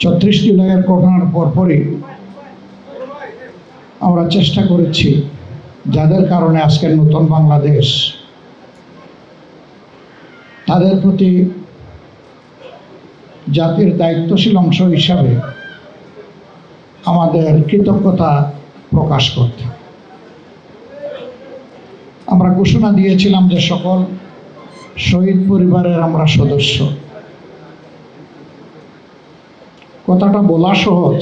ছত্রিশ জুলাইয়ের ঘটনার পরপরই আমরা চেষ্টা করেছি, যাদের কারণে আজকের নতুন বাংলাদেশ তাদের প্রতি জাতির দায়িত্বশীল অংশ হিসাবে আমাদের কৃতজ্ঞতা প্রকাশ করতে। আমরা ঘোষণা দিয়েছিলাম যে সকল শহীদ পরিবারের আমরা সদস্য। কথাটা বলা সহজ,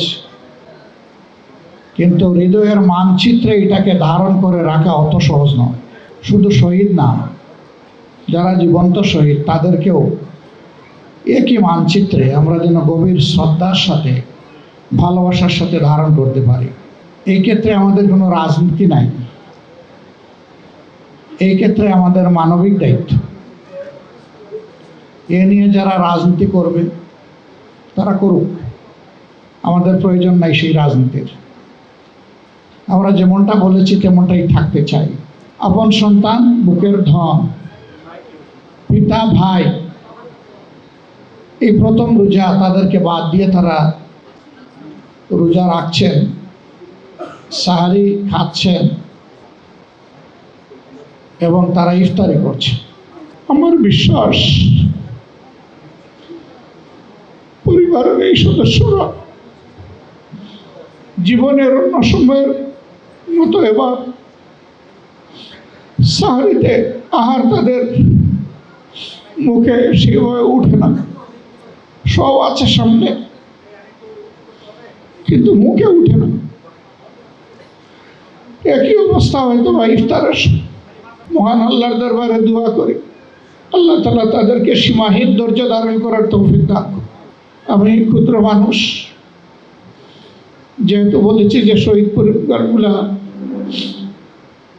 কিন্তু হৃদয়ের মানচিত্রে এটাকে ধারণ করে রাখা অত সহজ নয়। শুধু শহীদ না, যারা জীবন্ত শহীদ, তাদেরকেও একই মানচিত্রে আমরা যেন গভীর শ্রদ্ধার সাথে, ভালোবাসার সাথে ধারণ করতে পারি। এই ক্ষেত্রে আমাদের কোনো রাজনীতি নাই। এই ক্ষেত্রে আমাদের মানবিক দায়িত্ব। এ নিয়ে যারা রাজনীতি করবে, তারা করুক। আমাদের প্রয়োজন নাই সেই রাজনীতির। আমরা যেমনটা বলেছি, তেমনটাই থাকতে চাই। আপন সন্তান, বুকের ধন, পিতা, ভাই, এই প্রথম রোজা তাদেরকে বাদ দিয়ে তারা রোজা রাখছেন, সাহারি খাচ্ছেন এবং তারা ইফতারি করছে। আমার বিশ্বাস, পরিবারের এই সদস্যরা জীবনের অন্য সময়ের মতো এবার সাহারিতে আহার তাদের মুখে সেভাবে উঠে না। সব আছে সামনে, কিন্তু মুখে উঠে না। একই অবস্থা হয়তো বা ইফতারের মহান আল্লাহর দরবারে দোয়া করি। আল্লাহ তালা তাদেরকে সীমাহীন ধৈর্য ধারণ করার তৌফিক দান। আমি ক্ষুদ্র মানুষ যেহেতু বলেছি যে শহীদ পরিবারগুলা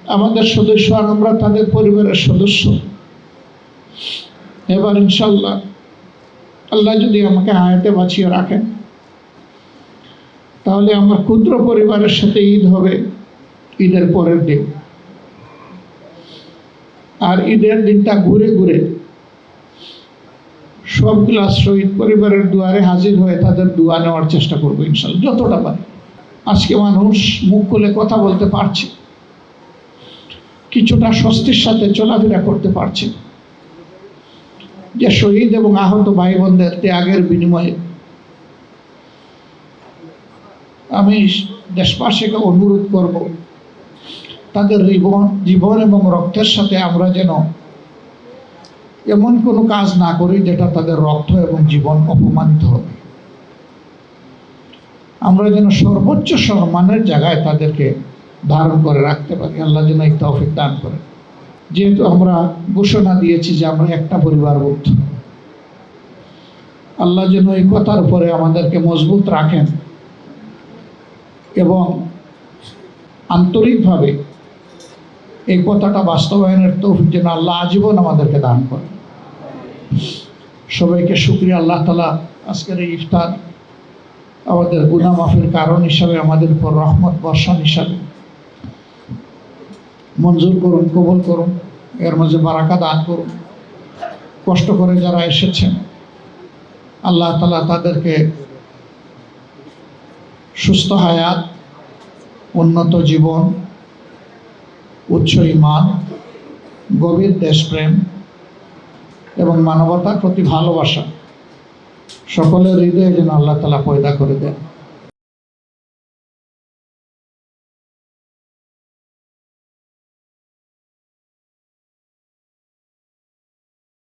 আমাদের সদস্য আর আমরা তাদের পরিবারের সদস্য। এবার ইনশাল্লাহ আল্লাহ যদি আমাকে হায়াতে বাঁচিয়ে রাখেন, তাহলে আমার ক্ষুদ্র পরিবারের সাথে ঈদ হবে, ঈদের পরের দিন। আর ঈদের দিনটা ঘুরে ঘুরে সবগুলা শহীদ পরিবারের দুয়ারে হাজির হয়ে তাদের দুয়া নেওয়ার চেষ্টা করব ইনশাল্লাহ যতটা পারে। আজকে মানুষ মুখ খুলে কথা বলতে পারছে, কিছুটা স্বস্তির সাথে চলাফেরা করতে পারছে। যে শহীদ এবং আহত ভাই বোনদের ত্যাগের বিনিময়ে আমি দেশবাসীকে অনুরোধ করব, তাদের জীবন জীবন এবং রক্তের সাথে আমরা যেন এমন কোনো কাজ না করি যেটা তাদের রক্ত এবং জীবন অপমানিত হবে। আমরা যেন সর্বোচ্চ সম্মানের জায়গায় তাদেরকে ধারণ করে রাখতে পারি। আল্লাহ যেন এই তৌফিক দান করে যেহেতু আমরা ঘোষণা দিয়েছি যে আমরা একটা পরিবারভুক্ত আল্লাহ যেন এই কথার উপরে আমাদেরকে মজবুত রাখেন এবং আন্তরিকভাবে এই কথাটা বাস্তবায়নের তৌফিক যেন আল্লাহ আজীবন আমাদেরকে দান করে সবাইকে শুক্রিয়া, আল্লাহ তালা আজকের এই ইফতার আমাদের গুনা মাফের কারণ হিসাবে, আমাদের উপর রহমত বর্ষণ হিসাবে মঞ্জুর করুন, কবুল করুন, এর মাঝে বারাকা দান করুন। কষ্ট করে যারা এসেছেন, আল্লাহ তালা তাদেরকে সুস্থ হায়াত, উন্নত জীবন, উচ্চ ইমান গভীর দেশপ্রেম এবং মানবতার প্রতি ভালোবাসা। সকলের হৃদয়ে যেন আল্লাহ তালা পয়দা করে দেন।